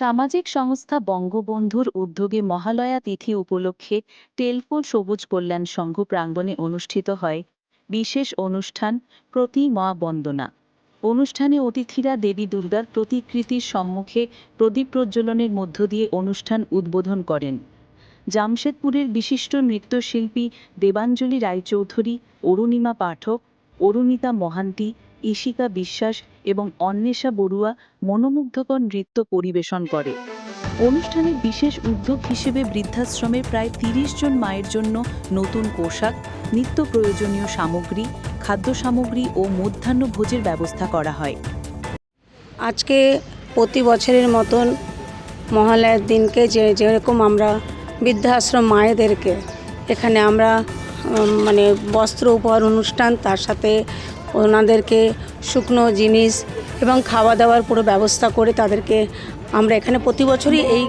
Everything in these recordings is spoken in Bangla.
সামাজিক সংস্থা বঙ্গবন্ধুর উদ্যোগে মহালয়া তিথি উপলক্ষে টেলফোর সবুজ কল্যাণ সংঘ প্রাঙ্গণে অনুষ্ঠিত হয়। বিশেষ অনুষ্ঠান প্রতি মা বন্দনা। অনুষ্ঠানে অতিথিরা দেবী দুর্গার প্রতিকৃতির সম্মুখে প্রদীপ প্রজ্বলনের মধ্য দিয়ে অনুষ্ঠান উদ্বোধন করেন। জামশেদপুরের বিশিষ্ট নৃত্যশিল্পী দেবাঞ্জলি রায়চৌধুরী, অরুণিমা পাঠক, অরুণিতা মহান্তি, ঈশিকা বিশ্বাস এবং অন্বেষা বড়ুয়া মনোমুগ্ধকর নৃত্য পরিবেশন করে। অনুষ্ঠানে বিশেষ উদ্যোগ হিসেবে বৃদ্ধাশ্রমের প্রায় তিরিশ জন মায়ের জন্য নতুন পোশাক, নিত্য প্রয়োজনীয় সামগ্রী, খাদ্য সামগ্রী ও মধ্যাহ্ন ভোজের ব্যবস্থা করা হয়। আজকে প্রতি বছরের মতন মহালয়ার দিনকে যে যেরকম আমরা বৃদ্ধাশ্রম মায়েদেরকে এখানে আমরা মানে বস্ত্র উপহার অনুষ্ঠান, তার সাথে ওনাদেরকে শুকনো জিনিস এবং খাওয়া দাওয়ার পুরো ব্যবস্থা করে তাদেরকে আমরা এখানে প্রতি বছরই এই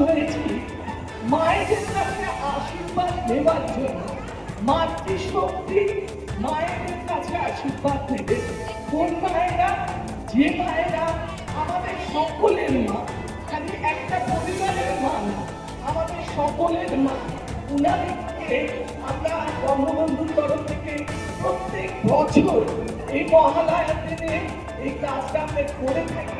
হয়েছি। মায়েদের কাছে আশীর্বাদ নেবার জন্য, মাতৃশক্তি মায়েদের কাছে আশীর্বাদ নেবে। কোন মায়েরা? যে মায়েরা আমাদের সকলের মা, খালি একটা পরিবারের মা না, আমাদের সকলের মা। উনাদেরকে আমরা বঙ্গবন্ধুর তরফ থেকে প্রত্যেক বছর এই মহালয়ার দিনে এই কাজটা আমরা করে থাকি।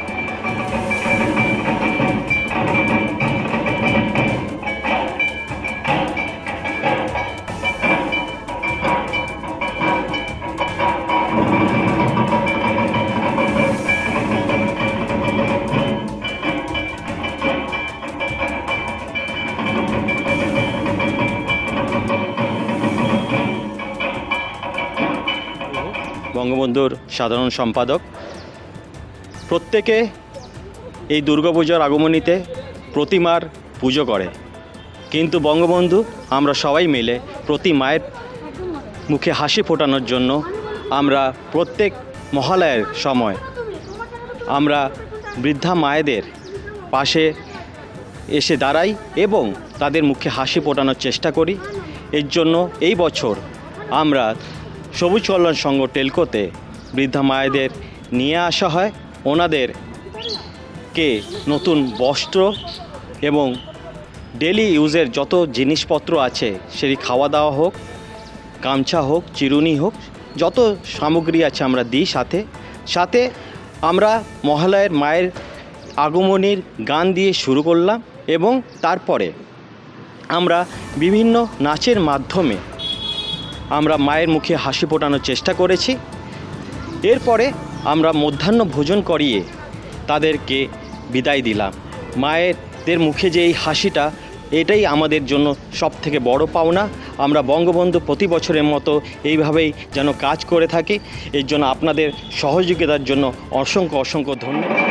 বঙ্গবন্ধুর সাধারণ সম্পাদক। প্রত্যেকে এই দুর্গাপূজার আগমনীতে প্রতিমার পুজো করে। কিন্তু বঙ্গবন্ধু, আমরা সবাই মিলে প্রতি মায়ের মুখে হাসি ফোটানোর জন্য আমরা প্রত্যেক মহালয়ের সময় আমরা বৃদ্ধা মায়েদের পাশে এসে দাঁড়াই এবং তাদের মুখে হাসি ফোটানোর চেষ্টা করি। এর জন্য এই বছর আমরা সবুজ কল্যাণ সংঘ টেলকোতে বৃদ্ধা মায়েদের নিয়ে আসা হয়। ওনাদেরকে নতুন বস্ত্র এবং ডেলি ইউজের যত জিনিসপত্র আছে, সেটি খাওয়া দাওয়া হোক, গামছা হোক, চিরুনি হোক, যত সামগ্রী আছে আমরা দিই সাথে। সাথে আমরা মহালয়ের মায়ের আগমনীর গান দিয়ে শুরু করলাম এবং তারপরে আমরা বিভিন্ন নাচের মাধ্যমে আমরা মায়ের মুখে হাসি ফোটানোর চেষ্টা করেছি। এরপরে আমরা মধ্যাহ্ন ভোজন করিয়ে তাদেরকে বিদায় দিলাম। মায়েরদের মুখে যে এই হাসিটা, এটাই আমাদের জন্য সব থেকে বড় পাওনা। আমরা বঙ্গবন্ধু প্রতি বছরের মতো এইভাবেই যেন কাজ করে থাকি। এর জন্য আপনাদের সহযোগিতার জন্য অসংখ্য অসংখ্য ধন্যবাদ।